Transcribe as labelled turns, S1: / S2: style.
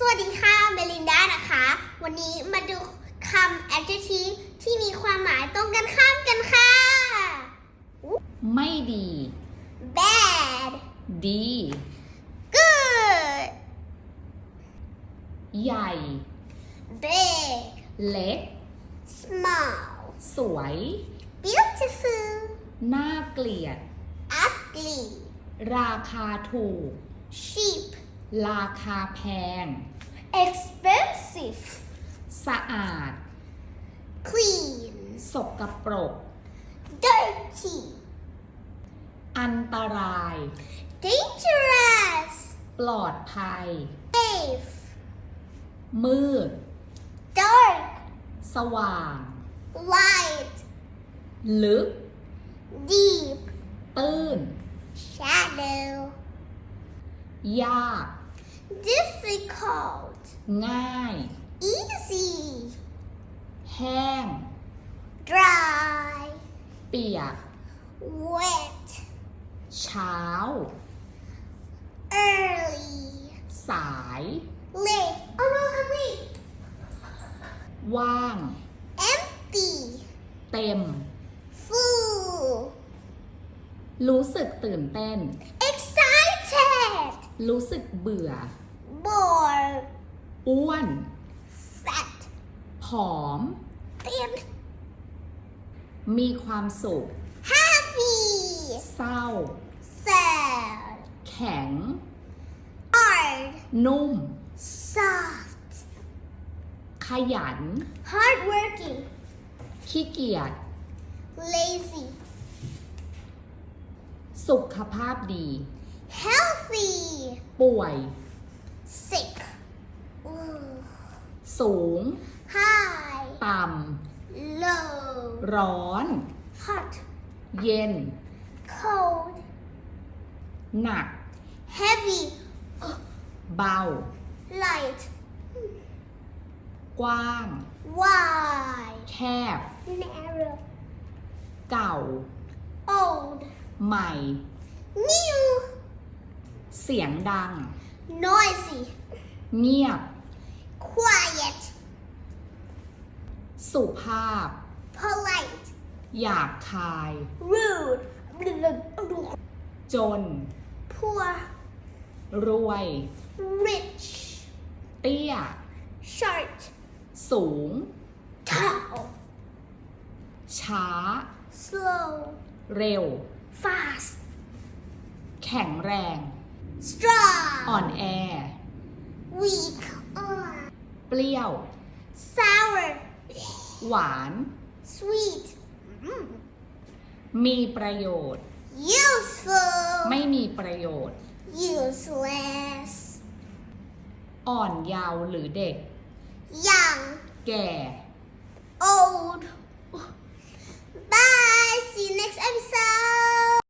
S1: สวัสดีค่ะเมลินดานะคะ วันนี้มาดูคำ adjective ที่มีความหมายตรงกันข้ามกันค่ะ
S2: ไม่ดี
S1: bad
S2: ดี
S1: good
S2: ใหญ่
S1: big
S2: เล็ก
S1: small
S2: สวย
S1: beautiful
S2: น่าเกลียด
S1: ugly
S2: ราคาถูก
S1: cheap
S2: ราคาแพง
S1: expensive
S2: สะอาด
S1: clean
S2: สกปรก
S1: dirty
S2: อันตราย
S1: dangerous
S2: ปลอดภัย
S1: safe
S2: มืด
S1: dark
S2: สว่าง
S1: light
S2: ลึก
S1: deep
S2: ตื้น
S1: shadow
S2: ยาก
S1: difficult
S2: ง่าย
S1: easy
S2: แห้ง
S1: dry
S2: เปียก
S1: wet
S2: เช้า
S1: early
S2: สาย
S1: late oh no I'm late
S2: ว่าง
S1: empty
S2: เต็ม
S1: full
S2: รู้สึกตื่นเต้น
S1: excited
S2: รู้สึกเบื่อ
S1: bored
S2: อ้วน
S1: fat
S2: ผอม
S1: thin
S2: มีความสุข
S1: happy
S2: เศร้า
S1: sad
S2: แข็ง
S1: hard
S2: นุ่ม
S1: soft
S2: ขยัน
S1: hardworking
S2: ขี้เกียจ
S1: lazy
S2: สุขภาพดี
S1: healthy
S2: ป่วย
S1: sick Ooh.
S2: สูง
S1: high
S2: ต่
S1: low ำ
S2: ร้อน
S1: hot
S2: เย็น
S1: cold
S2: หนัก
S1: heavy
S2: เบา
S1: light
S2: กว้าง
S1: wide
S2: แคบ
S1: narrow
S2: เก่า
S1: old
S2: ใหม่
S1: new
S2: เสียงดัง
S1: noisy
S2: เงียบ
S1: quiet
S2: สุภาพ
S1: polite
S2: หยาบคาย
S1: rude
S2: จน
S1: poor
S2: รวย
S1: rich
S2: เตี้ย
S1: short
S2: สูง
S1: tall
S2: ช้า
S1: slow
S2: เร็ว
S1: fast
S2: แข็งแรง
S1: strong
S2: อ่อนแอ
S1: weak
S2: เปรี้ยว
S1: sour
S2: หวาน
S1: sweet
S2: มีประโยชน์
S1: useful
S2: ไม่มีประโยชน์
S1: useless
S2: อ่อนเยาว์หรือเด็ก
S1: young
S2: แก่
S1: old bye see you next episode